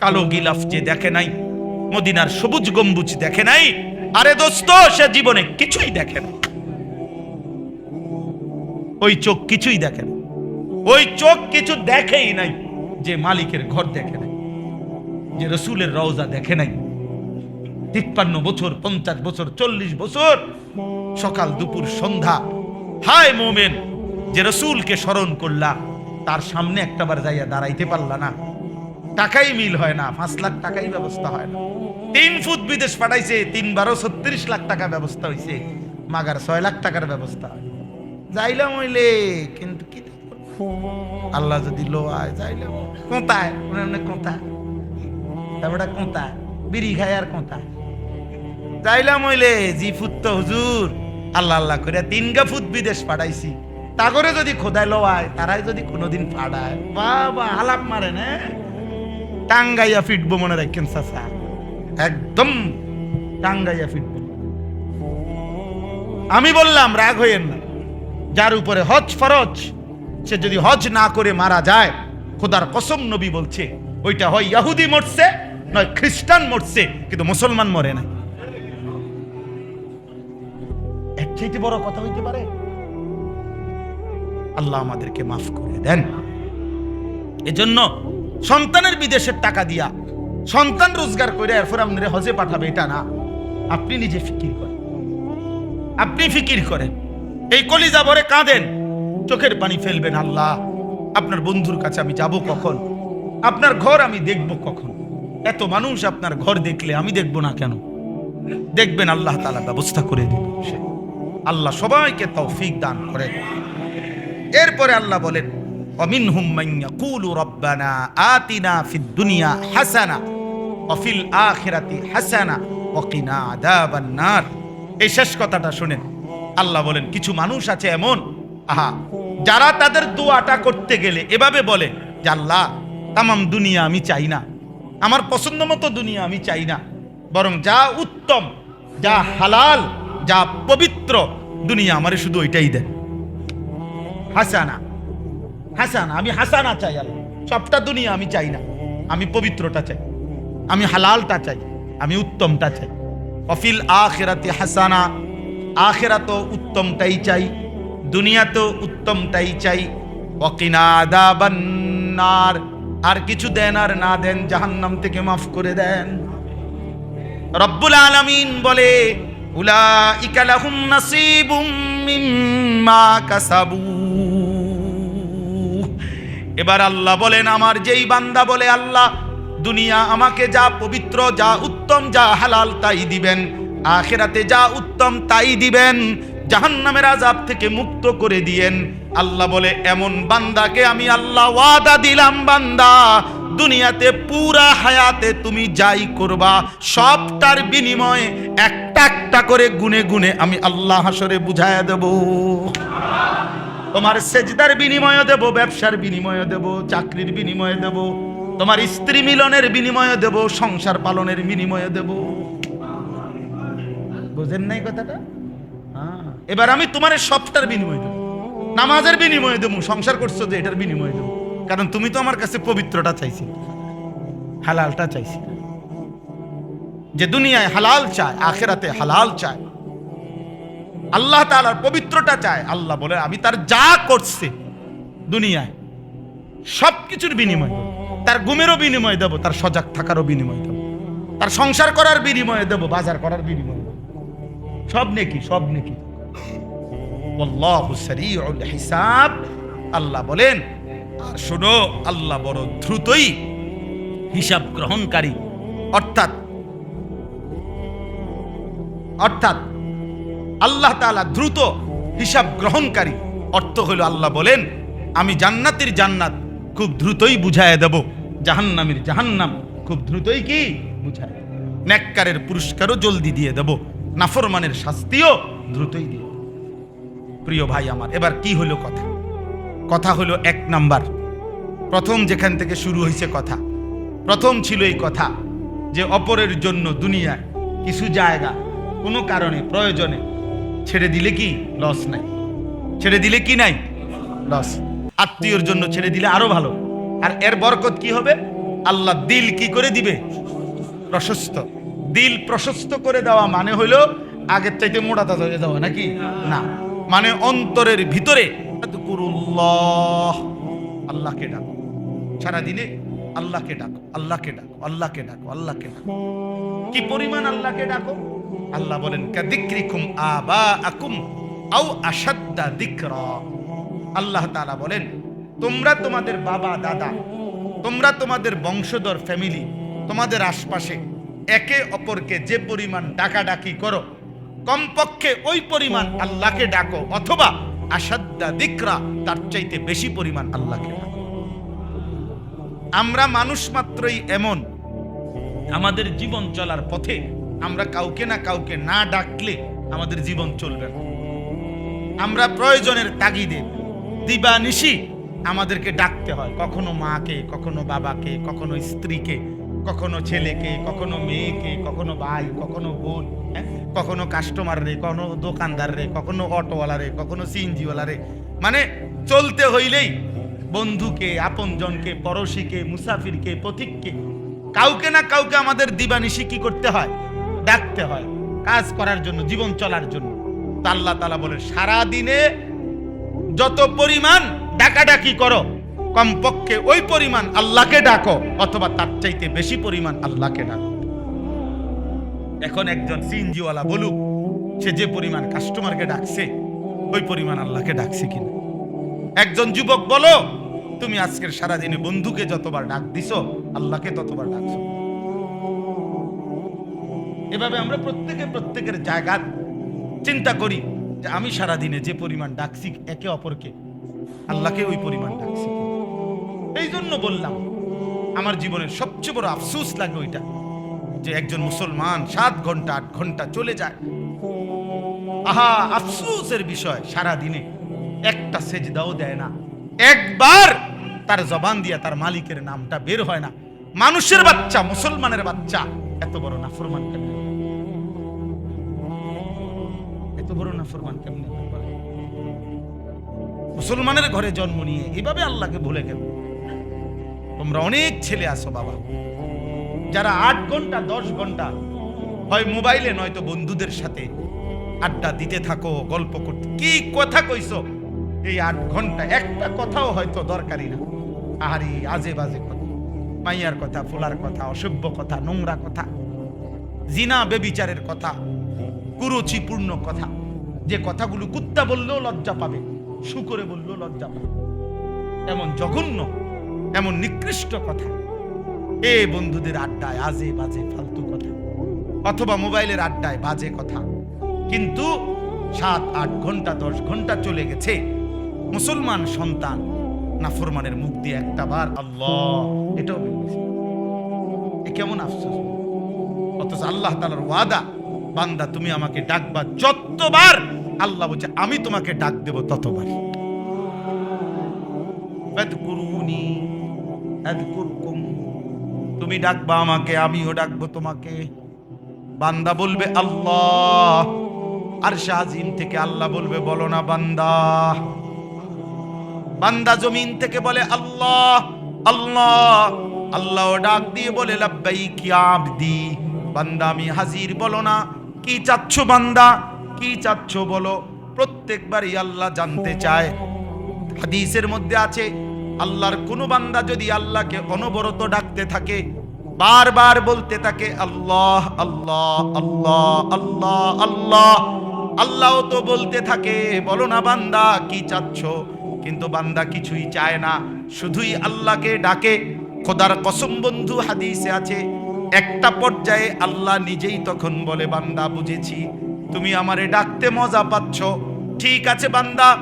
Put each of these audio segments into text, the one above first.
কালো গিলাফ যে দেখে নাই, মদিনার সবুজ গম্বুজ দেখে নাই, আরে দোস্ত, সে জীবনে কিছুই দেখে না। ওই চোখ কিছুই দেখে না। ওই চোখ কিছু দেখেই নাই, যে মালিকের ঘর দেখে নাই, যে রসুলের রওজা দেখে নাই। তিপ্পান্ন বছর, পঞ্চাশ বছর, চল্লিশ বছর, সকাল দুপুর সন্ধ্যা, হায় মোমেন, যে রসুলকে স্মরণ করলা, তার সামনে একটাবার যাইয়া দাঁড়াইতে পারলা না। টাকাই মিল হয় না, পাঁচ লাখ টাকাই ব্যবস্থা হয় না। তিন ফুট বিদেশ পাঠাইছে তিন বারো ছত্রিশ লাখ টাকা ব্যবস্থা হইছে, মাগার ছয় লাখ টাকার ব্যবস্থা হয়। যাইলাম হইলে, কিন্তু কি আল্লাহ যদি লো আয় যাইলাম। কোথায়? কোথায়? তারপরে কোথায়? বিড়ি খায় আর কোথায়? যাইলাম হইলে, জি ফুট তো হুজুর, আল্লাহ আল্লাহ করে তিন গা ফুট বিদেশ পাঠাইছি। তা করে যদি খোদাই লওয়ায়, তারাই যদি কোনোদিন ফাড়ায় বাবা, আলাপ মারে না টাঙ্গাইয়া ফিটবো মনে রাখেন চাচা। একদম টাঙ্গাইয়া ফিটবো। আমি বললাম, রাগ হইয়েন না। যার উপরে হজ ফরজ, সে যদি হজ না করে মারা যায়, খোদার কসম নবী বলছে, ওইটা হয় ইয়াহুদি মরছে, নয় খ্রিস্টান মরছে, কিন্তু মুসলমান মরে না এর চাইতে বড় কথা হইতে পারে, আল্লাহ আমাদেরকে মাফ করে দেন। এজন্য সন্তানের বিদেশের টাকা দিয়া। সন্তান রোজগার করে এরপর আপনার হজে পাঠাবে, এটা না। আপনি নিজে ফিকির করেন। আপনি ফিকির করেন। এই কলিজা ভরে কাঁদেন। চোখের পানি ফেলবেন আল্লাহ। আপনার বন্ধুর কাছে আমি যাব কখন? আপনার ঘর আমি দেখব কখন? এত মানুষ আপনার ঘর দেখলে আমি দেখব না কেন? দেখবেন আল্লাহ তালা ব্যবস্থা করে দিবেন সে। আল্লাহ সবাইকে তৌফিক দান করেন। এরপরে আল্লাহ বলেন মান ইয়াকুলু রব্বানা আতিনা ফিদ দুনিয়া হাসানা ওয়া ফিল আখিরাতি হাসানা ওয়া কিনা আযাবান এই শেষ কথাটা শুনেন। আল্লাহ বলেন, কিছু মানুষ আছে এমন, আহা, যারা তাদের দোয়াটা করতে গেলে এভাবে বলে যে, আল্লাহ, তামাম দুনিয়া আমি চাই না। আমার পছন্দ মতো দুনিয়া আমি চাই না। বরং যা উত্তম, যা হালাল, যা পবিত্র, দুনিয়া আমারে শুধু ওইটাই দেন। হাসানা হাসানা, আমি হাসানা চাই আল্লাহ। সবটা দুনিয়া আমি চাই না। আমি পবিত্রটা চাই। আমি হালালটা চাই। আমি উত্তমটা চাই। অফিল আখেরাতে হাসানা আখেরাত উত্তমটাই চাই। দুনিয়াতেও উত্তমটাই চাই। অকিনা আর কিছু দেন আর না দেন জাহান্নাম থেকে মাফ করে দেন। রব্বুল আলামিন বলে, উলাইকা লাহুম নাসিবুম মিম্মা কাসাবু। এবার আল্লাহ বলেন, আমার যেই বান্দা বলে, আল্লাহ, দুনিয়া আমাকে যা পবিত্র, যা উত্তম, যা হালাল, তাই দিবেন। আখেরাতে যা উত্তম, তাই দিবেন। জাহান্নামের আজাব থেকে মুক্ত করে দিয়েন। আল্লাহ বলে, এমন বান্দাকে আমি আল্লাহ ওয়াদা দিলাম, বান্দা। দুনিয়াতে পুরা হায়াতে তুমি যাই করবা সবটার বিনিময়ে একটা একটা করে গুনে গুনে আমি আল্লাহ হাসরে বুঝায়া দেব। তোমার সেজদার বিনিময় দেব, ব্যবসার বিনিময় দেব, চাকরির বিনিময় দেব। তোমার স্ত্রী মিলনের বিনিময় দেব, সংসার পালনের বিনিময় দেব। বুঝেন নাই কথাটা? হ্যাঁ। এবার আমি তোমার সবটার বিনিময় দেব। নামাজের বিনিময় দেবো, সংসার করছ যে এটার বিনিময় দেবো। কারণ তুমি তো আমার কাছে পবিত্রটা চাইছি, হালালটা চাইছি। যে দুনিয়ায় হালাল চায়, আখেরাতে হালাল চায় আল্লাহ তালার পবিত্রটা চায়। আল্লাহ বলে, আমি তার যা করছে দুনিয়ায় সব কিছুর বিনিময় তার ঘুমেরও বিনিময় দেবো, তার সজাগ থাকারও বিনিময় দেবো। তার সংসার করার বিনিময় দেবো, বাজার করার বিনিময় সব নেকি সব নেকি। হিসাব। আল্লাহ বলেন শোনো, আল্লাহ বড় দ্রুতই হিসাব গ্রহণকারী। অর্থাৎ অর্থাৎ আল্লাহ তাআলা দ্রুত হিসাব গ্রহণকারী। অর্থ হলো আল্লাহ বলেন, আমি জান্নাতের জান্নাত খুব দ্রুতই বুঝায় দেব। জাহান্নামের জাহান্নাম খুব দ্রুতই কি? বুঝায় দেব। নেককারের পুরস্কারও জলদি দিয়ে দেব। নাফরমানের শাস্তিও দ্রুতই দিয়ে প্রিয় ভাই আমার, এবার কি হলো কথা? কথা হলো এক নাম্বার। প্রথম যেখান থেকে শুরু হয়েছে কথা। প্রথম ছিল এই কথা যে অপরের জন্য দুনিয়ায় কিছু জায়গা কোনো কারণে, প্রয়োজনে ছেড়ে দিলে কি? লস নাই। ছেড়ে দিলে কি নাই? লস আত্মীয়র জন্য ছেড়ে দিলে আরও ভালো। আর এর বরকত কি হবে? আল্লাহ দিল কি করে দিবে? প্রশস্ত। দিল প্রশস্ত করে দেওয়া মানে হইল আগের চাইতে মোটা তাজা হয়ে যাওয়া, নাকি? না। মানে অন্তরের ভিতরে। আল্লাহকে ডাকো। সারাদিনে আল্লাহকে ডাকো আল্লাহকে ডাকো আল্লাহকে ডাকো আল্লাহকে ডাকো। কি পরিমাণ আল্লাহকে ডাকো? আল্লাহ বলেন, কাদিক্রিকুম আবা আকুম আও আসাদ্দা দিকরা। আল্লাহ তাআলা বলেন, তোমরা তোমাদের বাবা, দাদা, তোমরা তোমাদের বংশধর ফ্যামিলি তোমাদের আশপাশে একে অপরকে যে পরিমাণ ডাকাডাকি করো, কমপক্ষে ওই পরিমাণ আল্লাহকে ডাকো, অথবা আসাদ্দা দিকরা, তার চাইতে বেশি পরিমাণ আল্লাহকে ডাকো। আমরা মানুষ মাত্রই এমন, আমাদের জীবন চলার পথে আমরা কাউকে না কাউকে না ডাকলে আমাদের জীবন চলবে না। আমরা প্রয়োজনের তাগিদে দিবানিশি আমাদেরকে ডাকতে হয়। কখনো মাকে, কখনো বাবাকে, কখনো স্ত্রীকে, কখনো ছেলেকে, কখনো মেয়েকে, কখনো ভাই, কখনো বোন হ্যাঁ? কখনো কাস্টমার রে, কখনো দোকানদার রে, কখনো অটোওয়ালা রে, কখনো সিএনজিওয়ালা রে। মানে চলতে হইলেই বন্ধুকে, আপনজনকে, পড়শিকে, মুসাফিরকে, পথিককে, কাউকে না কাউকে আমাদের দিবানিশি কি করতে হয়? ডাকতে হয়, কাজ করার জন্য, জীবন চলার জন্য। আল্লাহ তালা বলে সারা দিনে যত পরিমাণ ডাকাডাকি করো, কমপক্ষে ওই পরিমাণ আল্লাহকে ডাকো, অথবা তার চাইতে বেশি পরিমাণ আল্লাহকে ডাকো। এখন একজন সিএনজিওয়ালা বলুক, সে যে পরিমাণ কাস্টমারকে ডাকছে, ওই পরিমাণ আল্লাহকে ডাকছে কিনা? একজন যুবক বলো, তুমি আজকের সারাদিনে বন্ধুকে যতবার ডাক দিছো, আল্লাহকে ততবার ডাকছো। এভাবে আমরা প্রত্যেকে প্রত্যেকের জায়গা চিন্তা করি যে আমি সারাদিনে যে পরিমাণ ডাকছি, একে অপরকে, আল্লাহকে ওই পরিমাণ ডাকছি। এই জন্য বললাম, আমার জীবনের সবচেয়ে বড় আফসোস লাগে ওইটা, যে একজন মুসলমান সাত ঘণ্টা, আট ঘণ্টা চলে যায়। আহা, আফসোসের বিষয় সারা দিনে একটা সেজদাও দেয় না। একবার তার জবান দিয়া তার মালিকের নামটা বের হয় না। মানুষের বাচ্চা, মুসলমানের বাচ্চা, এত বড় নাফরমান কেমনে বড় নাফরমান কেমনে? মুসলমানের ঘরে জন্ম নিয়ে এভাবে আল্লাহকে ভুলে গেল। তোমরা অনেক ছেলে আসো বাবা। যারা আট ঘণ্টা, দশ ঘণ্টা হয় মোবাইলে, নয়তো বন্ধুদের সাথে আড্ডা দিতে থাকো, গল্প করতে। কি কথা কইছো? এই আট ঘণ্টা, একটা কথাও হয়তো দরকারি না। আহারি, আজে বাজে কথা। মাইয়ার কথা, ফোলার কথা, অসভ্য কথা, নোংরা কথা, জিনা, বেবিচারের কথা, কুরুচিপূর্ণ কথা। যে কথাগুলো কুত্তা বললেও লজ্জা পাবে, শুকরে বললেও লজ্জা পাবে। এমন জঘন্য, এমন নিকৃষ্ট কথা। এ বন্ধুদের আড্ডায় আজে বাজে ফালতু কথা। অথবা মোবাইলের আড্ডায় বাজে কথা। কিন্তু সাত, আট ঘণ্টা, দশ ঘণ্টা চলে গেছে। মুসলমান সন্তান নাফরমানের মুখ দিয়ে একটা বার, আল্লাহ এটাও বেরিয়েছে এ কেমন আফসোস। অথচ আল্লাহ তালার ওয়াদা বান্দা, তুমি আমাকে ডাকবা যতবার। আল্লাহ বলছে, আমি তোমাকে ডাক দেব ততবার তুমি ডাকবা আমাকে, আমিও ডাকবো তোমাকে। বান্দা বলবে, আল্লাহ। আর শাহজিম থেকে আল্লাহ বলবে, বলো না বান্দা। বান্দা জমিন থেকে বলে, আল্লাহ আল্লাহ। আল্লাহ ডাক দিয়ে বলে, লাব্বাইক ইয়া আবদি। বান্দা, আমি হাজির, বলো না। কি চাচ্ছ বান্দা? কি চাচ্ছ বলো? প্রত্যেকবারই আল্লাহ জানতে চায়। হাদিসের মধ্যে আছে, আল্লাহর কোনো বান্দা যদি আল্লাহকে অনবরত ডাকতে থাকে, বারবার বলতে থাকে, আল্লাহ আল্লাহ আল্লাহ আল্লাহ আল্লাহ। আল্লাহ তো বলতে থাকে, বলো না বান্দা, কি চাচ্ছ? কিন্তু বান্দা কিছুই চায় না। শুধুই আল্লাহকে ডাকে। খোদার কসম বন্ধু, হাদিসে আছে একটা পর্যায়ে আল্লাহ নিজেই তখন বলে, বান্দা, বুঝেছি। তুমি আমারে ডাকতে মজা পাচ্ছ। ঠিক আছে, বান্দা,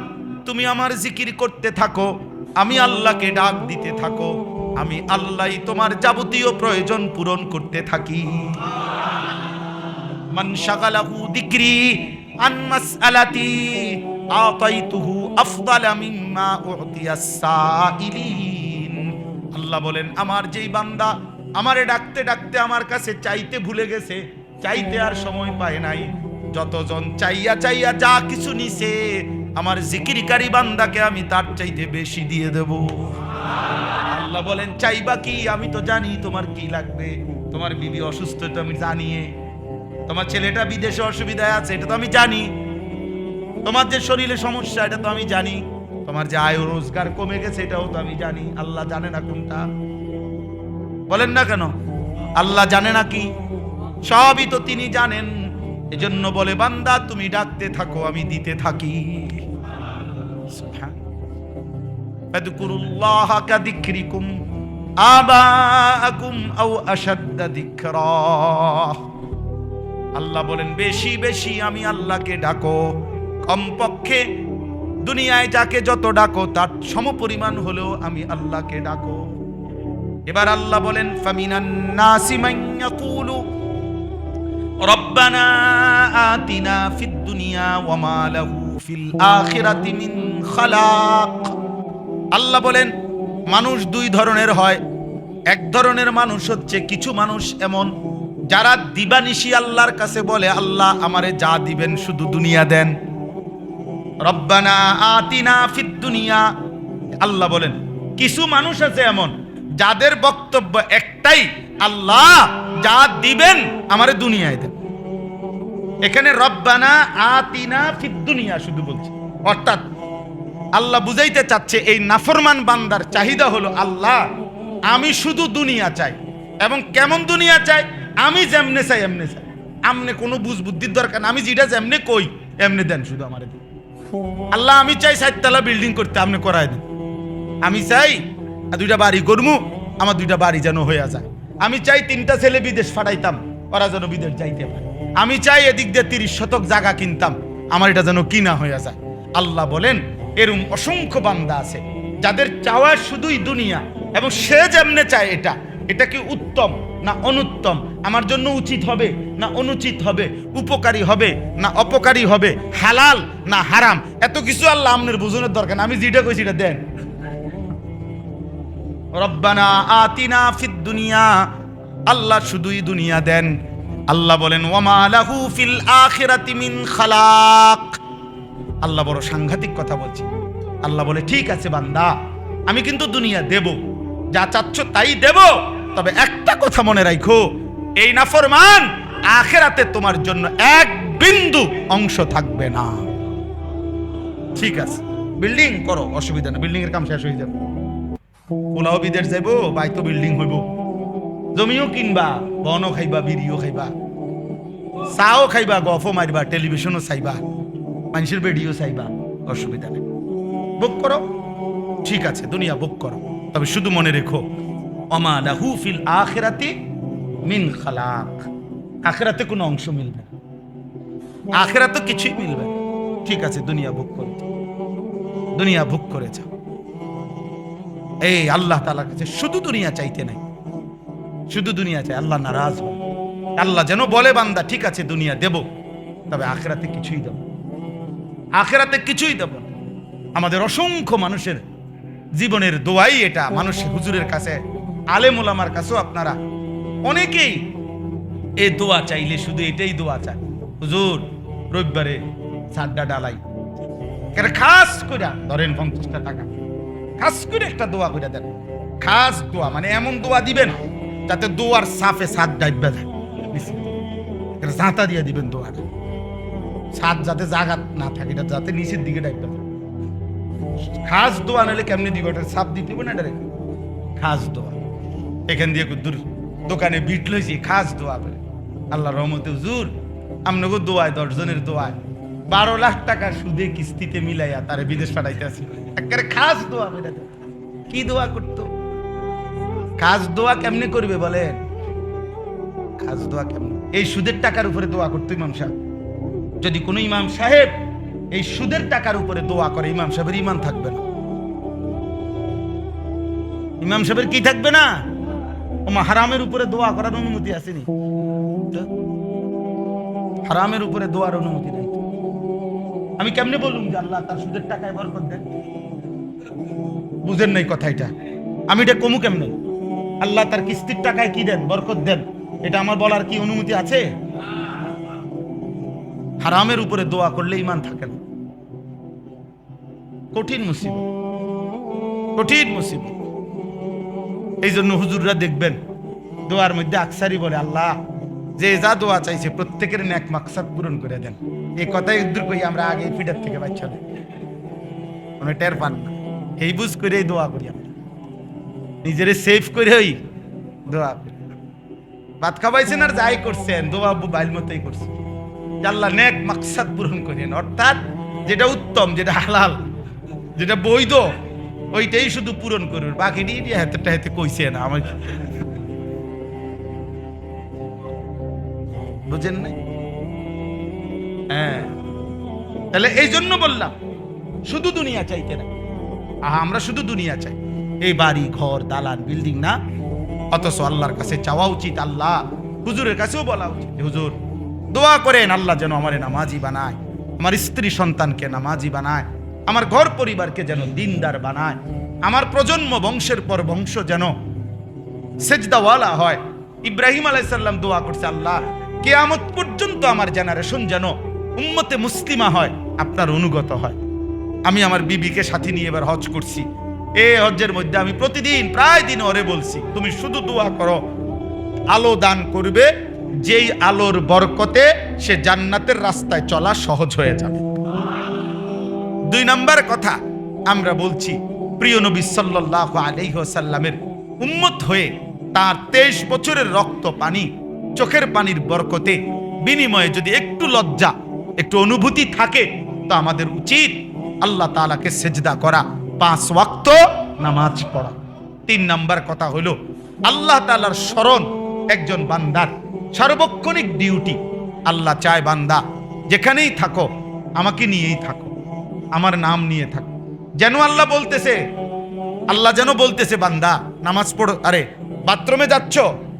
তুমি আমার জিকির করতে থাকো। আমি আল্লাহকে ডাক দিতে থাকো। আমি আল্লাহ তোমার যাবতীয় প্রয়োজন পূরণ করতে থাকি। আল্লাহ বলেন, আমার যেই বান্দা আমারে ডাকতে ডাকতে আমার কাছে চাইতে ভুলে গেছে। চাইতে আর সময় পায় নাই। যতজন চাইয়া চাইয়া যা কিছু নিছে, আমার জিকিরকারী বান্দাকে আমি তার চাইতে বেশি দিয়ে দেব। আল্লাহ বলেন, চাইবা কি? আমি তো জানি তোমার কি লাগবে। তোমার বিবি অসুস্থ তো আমি জানিয়ে তোমার ছেলেটা বিদেশে অসুবিধায় আছে, এটা তো আমি জানি। তোমার যে শরীরে সমস্যা, এটা তো আমি জানি। তোমার যে আয় রোজগার কমে গেছে, এটাও তো আমি জানি। আল্লাহ জানে না কোনটা। বলেন না কেন? আল্লাহ জানে না কি? সবই তো তিনি জানেন। এজন্য বলে, বান্দা, তুমি ডাকতে থাকো, আমি দিতে থাকি। আল্লাহ বলেন, বেশি বেশি আমি আল্লাহকে ডাকো। কমপক্ষে দুনিয়ায় যাকে যত ডাকো, তার সমপরিমাণ হলেও আমি আল্লাহকে ডাকো। এবার আল্লাহ বলেন রব্বানা দুনিয়া খালাক। আল্লাহ বলেন, মানুষ দুই ধরনের হয়। এক ধরনের মানুষ হচ্ছে, কিছু মানুষ এমন, যারা দিবানিশি আল্লাহর কাছে বলে, আল্লাহ আমারে যা দিবেন শুধু দুনিয়া দেন। রব্বানা আতিনা ফিদ দুনিয়া। আল্লাহ বলেন, কিছু মানুষ আছে এমন যাদের বক্তব্য একটাই, আল্লাহ যা দিবেন আমারে দুনিয়ায় দেন। এখানে রব্বানা আতিনা ফিদ দুনিয়া শুধু বলছে। অর্থাৎ আল্লাহ বুঝাইতে চাচ্ছে এই নাফরমান বান্দার চাহিদা হলো আল্লাহ, আমি শুধু দুনিয়া চাই এবং কেমন দুনিয়া চাই? আমি যেমনে চাই, এমনে চাই। আমনে কোনো বুঝ বুদ্ধির দরকার আমি যেটা যেমনে কই, এমনি দেন শুধু আমার। আল্লাহ আমি চাই চারতলা বিল্ডিং করতে আপনি করায় দেন। আমি চাই দুইটা বাড়ি করমু আমার দুইটা বাড়ি যেন হয়ে যায়। আমি চাই তিনটা ছেলে বিদেশ ফাটাইতাম, ওরা যেন বিদেশ যাইতে পারে। আমি চাই এদিক দিয়ে তিরিশ শতক জায়গা কিনতাম, আমার এটা যেন কিনা হয়ে যায়। আল্লাহ বলেন, এরম অসংখ্য বান্দা আছে, যাদের চাওয়া শুধুই দুনিয়া, এবং সে যেমনে চায় এটা এটা কি উত্তম না অনুত্তম? আমার জন্য উচিত হবে না অনুচিত হবে? উপকারী হবে না অপকারী হবে? হালাল না হারাম? এত কিছু আল্লাহ আমনের বুঝনের দরকার আমি যেটা কইছি এটা দেন। রব্বানা আতিনা ফিদ দুনিয়া। আল্লাহ শুধুই দুনিয়া দেন। আল্লাহ বলেন, ওয়ামা লাহু ফিল আখিরাতি মিন খালাক। আল্লাহ বড় সাংঘাতিক কথা বলছে। আল্লাহ বলে, ঠিক আছে বান্দা, আমি কিন্তু দুনিয়া দেব। যা চাচ্ছ তাই দেব। তবে একটা কথা মনে রাখো এই নাফরমান আখেরাতে তোমার জন্য এক বিন্দু অংশ থাকবে না। ঠিক আছে। বিল্ডিং করো, অসুবিধা না বিল্ডিং এর কাম শেষ হয়ে যাবে। পোলাও যাইব বিল্ডিং হইব। জমিও কিনবা খাইবা, বিড়িও খাইবা। চাও খাইবা মারবা টেলিভিশনও চাইবা, মানুষের ভিডিও চাইবা, অসুবিধা নেই। করো? ঠিক আছে, দুনিয়া বুক করো। তবে শুধু মনে রেখো, অমা লাহু ফিল আখিরাতি মিন খালাক। আখিরাতে কোনো অংশ মিলবে না। আখিরাতে কিছুই মিলবে ঠিক আছে, দুনিয়া বুক করে। দুনিয়া বুক করে যাও। এই আল্লাহ তালার কাছে শুধু দুনিয়া চাইতে নাই। শুধু দুনিয়া চাই, আল্লাহ নারাজ হয় আল্লাহ যেন বলে, বান্দা, ঠিক আছে, দুনিয়া দেব, তবে আখেরাতে কিছুই দেব আখেরাতে কিছুই দেব আমাদের অসংখ্য মানুষের জীবনের দোয়াই এটা। মানুষ হুজুরের কাছে ওলামার কাছেও আপনারা অনেকেই এ দোয়া চাইলে শুধু এটাই দোয়া চায়। হুজুর, রবিবারে সাড্ডা ডালাই খাস করে ধরেন পঞ্চাশটা টাকা। খাস করে একটা দোয়া করে দেন। খাস দোয়া মানে এমন দোয়া দিবেন যাতে দোয়ার সাফে সাত ডাইবা যায়। জাঁতা দিয়ে দিবেন দোয়াটা। সাত যাতে জাগাত না থাকে, এটা যাতে নিচের দিকে ডাইবা খাস দোয়া নাহলে কেমনি দিবে? ওটা সাপ দিতে হবে না এটা খাস দোয়া। এখান দিয়ে দূর দোকানে বিট লইছি, খাস দোয়া করে। আল্লাহ রহমতে হুজুর, আমনগো দোয়ায়, দশজনের দোয়ায়। বারো লাখ টাকা সুদে কিস্তিতে মিলাইয়া তারে বিদেশ পাঠাইতেছি একেবারে খাস দোয়া। কি দোয়া করতো? খাস দোয়া কেমনে করবে বলেন? খাস দোয়া কেমনে? এই সুদের টাকার উপরে দোয়া করতো ইমাম সাহেব। যদি কোনো ইমাম সাহেব এই সুদের টাকার উপরে দোয়া করে, ইমাম সাহেবের ইমান থাকবে না। ইমাম সাহেবের কি থাকবে না? হারামের উপরে দোয়া করার অনুমতি আসেনি। হারামের উপরে দোয়ার অনুমতি নেই। আমি কেমনে বলুন যে আল্লাহ তার সুদের টাকায় বরকত দেন? বুঝেন নাই কথা এটা। আমি এটা কমু কেমনে? আল্লাহ তার কিস্তির টাকায় কি দেন, বরকত দেন? এটা আমার বলার কি অনুমতি আছে? হারামের উপরে দোয়া করলে ইমান থাকে না। কঠিন মুসিবত। কঠিন মুসিবত। এই জন্য হুজুররা দেখবেন, দোয়ার মধ্যে আকসারি বলে, আল্লাহ যে যা দোয়া চাইছে, প্রত্যেকের ন্যাক মাকসাদ পূরণ করে দেন। এই কথাই উদ্দুর করি আমরা আগে ফিডার থেকে বাচ্চা দেয় কোনো টের পান না। এই বুঝ করেই দোয়া করি আমরা। নিজেরে সেফ করেই দোয়া করি। ভাত খাওয়াইছেন আর যাই করছেন, দোয়া বাইল মতোই করছেন আল্লাহ নেক মাকসাদ পূরণ করেন। অর্থাৎ যেটা উত্তম, যেটা হালাল, যেটা বৈধ, ওইটাই শুধু পূরণ করবে বাকি দিয়ে হাতেটা হাতে কইছে না আমার বুঝেন নাই? হ্যাঁ। তাহলে এই জন্য বললাম, শুধু দুনিয়া চাইতে না আমরা শুধু দুনিয়া চাই। এই বাড়ি, ঘর, দালান, বিল্ডিং না, অথচ আল্লাহর কাছে চাওয়া উচিত, আল্লাহ হুজুরের কাছেও বলা উচিত হুজুর, দোয়া করেন আল্লাহ যেন আমার নামাজি বানায়, আমার স্ত্রী সন্তানকে নামাজি বানায়, আমার ঘর পরিবারকে যেন দিনদার বানায়, আমার প্রজন্ম বংশের পর বংশ যেন সেজদাওয়ালা হয়। ইব্রাহিম আলাইসাল্লাম দোয়া করছে, আল্লাহ কেয়ামত পর্যন্ত আমার জেনারেশন যেন উম্মতে মুসলিমা হয়, আপনার অনুগত হয়। আমি আমার বিবিকে সাথে নিয়ে এবার হজ করছি। এ হজ্জের মধ্যে আমি প্রতিদিন প্রায় দিন ওরে বলছি, তুমি শুধু দোয়া করো। আলো দান করবে, যেই আলোর বরকতে সে জান্নাতের রাস্তায় চলা সহজ হয়ে যাবে। দুই নাম্বার কথা আমরা বলছি, প্রিয় নবী সাল্লাল্লাহু আলাইহি ওয়াসাল্লামের উম্মত হয়ে তার তেইশ বছরের রক্ত পানি চোখের পানির বরকতে, বিনিময়ে যদি একটু লজ্জা, একটু অনুভূতি থাকে, তো আমাদের উচিত আল্লাহ তাআলাকে সেজদা করা, পাঁচ ওয়াক্ত নামাজ পড়া। তিন নাম্বার কথা হলো, আল্লাহ তালার স্মরণ একজন বান্দার সার্বক্ষণিক ডিউটি। আল্লাহ চায় বান্দা, যেখানেই থাকো, আমাকে নিয়েই থাকো, আমার নাম নিয়ে থাকো। যেন আল্লাহ বলতেছে, আল্লাহ যেন বলতেছে, বান্দা, নামাজ পড়ো, আরে, বাথরুমে যাচ্ছ?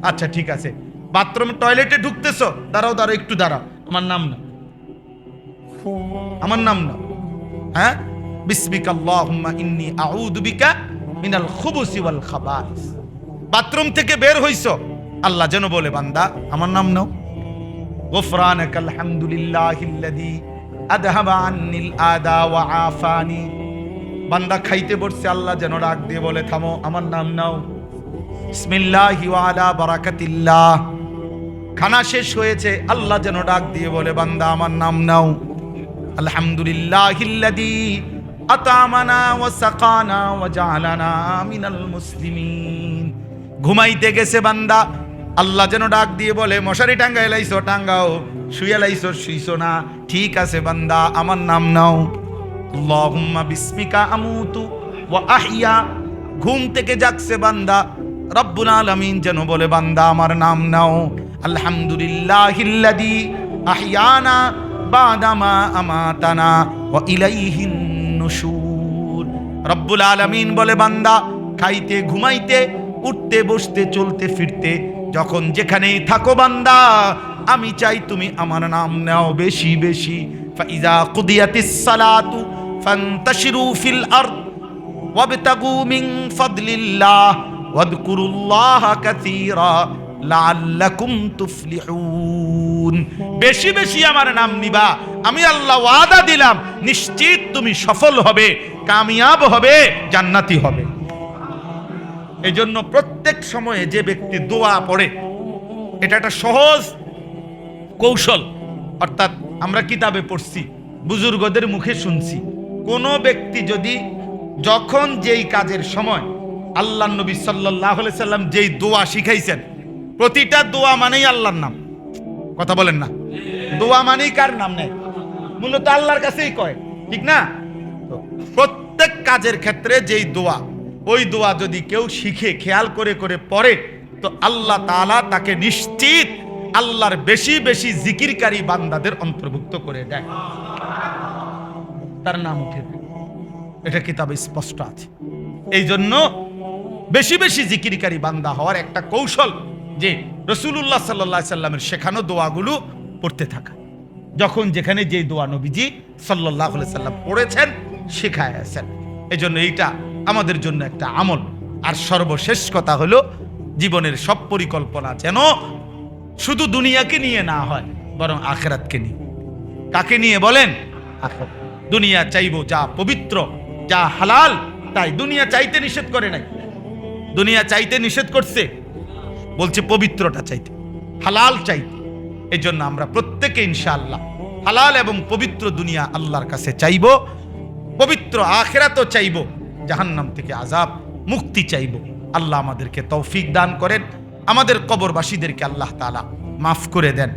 আচ্ছা ঠিক আছে। বাথরুমে টয়লেটে ঢুকতেছো দাঁড়াও দাঁড়াও একটু দাঁড়াও আমার নাম না আমার নাম না হ্যাঁ বিসমিকা আল্লাহুম্মা ইন্নী আউযু বিকা মিনাল খুবুসি ওয়াল খাবাইস বাথরুম থেকে বের হইছো আল্লাহ যেন বলে বান্দা আমার নাম নাও غفرانك الحمد لله الذي أذهب عني الآذى وعافاني বান্দা খাইতে বসছে আল্লাহ যেন ডাক দিয়ে বলে থামো আমার নাম নাও বিসমিল্লাহি ওয়া আলা বারাকাতিল্লাহ খানা শেষ হয়েছে, আল্লাহ যেন ডাক দিয়ে বলে, বান্দা, আমার নাম নাও। আলহামদুলিল্লাহিল্লাযী আতামানা ওয়া সাকানা ওয়া জাআলানা মিনাল মুসলিমিন। ঘুমাইতে গেছে বান্দা, আল্লাহ যেন ডাক দিয়ে বলে, মশারি টাঙ্গাই লাইছো, টাঙ্গাও, শুয়ে লাইছো, শুইছো না, ঠিক আছে বান্দা, আমার নাম নাও। আল্লাহুম্মা বিসমিকা আমুতু ওয়া আহইয়া ঘুম থেকে জাগছে বান্দা, রব্বুল আলামিন যেন বলে, বান্দা, আমার নাম নাও। আলহামদুলিল্লাহিল্লাযী আহইয়ানা বাদামা আমাতানা ওয়া ইলাইহিন নুশুর। রব্বুল আলামিন বলে, বান্দা, খাইতে ঘুমাইতে, উঠতে, বসতে, চলতে, ফিরতে, যখন যেখানেই থাকো বান্দা, আমি চাই তুমি আমার নাম নাও বেশি বেশি। ফাইজা কুদিয়াতিস সালাতু ফান্তাশিরু ফিল আরদ ওয়াবতাগু মিন ফাদলিল্লাহ ওয়াদকুরুল্লাহা কাসীরা। লাআল্লাকুম তুফলিহুন। বেশি বেশি আমার নাম নিবা। আমি আল্লাহ ওয়াদা দিলাম, নিশ্চিত তুমি সফল হবে, কামিয়াব হবে, জান্নাতি হবে। এই জন্য প্রত্যেক সময়ে যে ব্যক্তি দোয়া পড়ে, এটা একটা সহজ কৌশল। অর্থাৎ আমরা কিতাবে পড়ছি, বুজুর্গদের মুখে শুনছি। কোন ব্যক্তি যদি যখন যেই কাজের সময় আল্লাহ নবী সাল্লাহ সাল্লাম যেই দোয়া শিখাইছেন প্রতিটা দোয়া মানেই আল্লাহর নাম। কথা বলেন না। দোয়া মানেই কার নাম নেই মূলত আল্লাহর কাছেই কয়। ঠিক না? প্রত্যেক কাজের ক্ষেত্রে যেই দোয়া, ওই দোয়া যদি কেউ শিখে, খেয়াল করে করে পড়ে, তো আল্লাহ তাআলা তাকে নিশ্চিত আল্লাহর বেশি বেশি জিকিরকারী বান্দাদের অন্তর্ভুক্ত করে দেয়। তার নাম উঠে। এটা কিতাবে স্পষ্ট আছে। এই জন্য বেশি বেশি জিকিরকারী বান্দা হওয়ার একটা কৌশল যে রসুল্লাহ সাল্লাহ সাল্লামের শেখানো দোয়াগুলো পড়তে থাকা। যখন যেখানে যে দোয়া নবীজি সাল্লাহ সাল্লাম পড়েছেন, শেখায় আছেন এই জন্য এইটা আমাদের জন্য একটা আমল। আর সর্বশেষ কথা হলো, জীবনের সব পরিকল্পনা যেন শুধু দুনিয়াকে নিয়ে না হয়, বরং আখেরাতকে নিয়ে। কাকে নিয়ে বলেন। দুনিয়া চাইব যা পবিত্র, যা হালাল, তাই দুনিয়া চাইতে নিষেধ করে নাই। দুনিয়া চাইতে নিষেধ করছে বলছে পবিত্রটা চাইতে, হালাল চাইতে। এই জন্য আমরা প্রত্যেকে ইনশাআল্লাহ হালাল এবং পবিত্র দুনিয়া আল্লাহর কাছে চাইব, পবিত্র আখেরাতও চাইব, জাহান্নাম থেকে আজাব মুক্তি চাইব। আল্লাহ আমাদেরকে তৌফিক দান করেন, আমাদের কবরবাসীদেরকে আল্লাহ তালা মাফ করে দেন।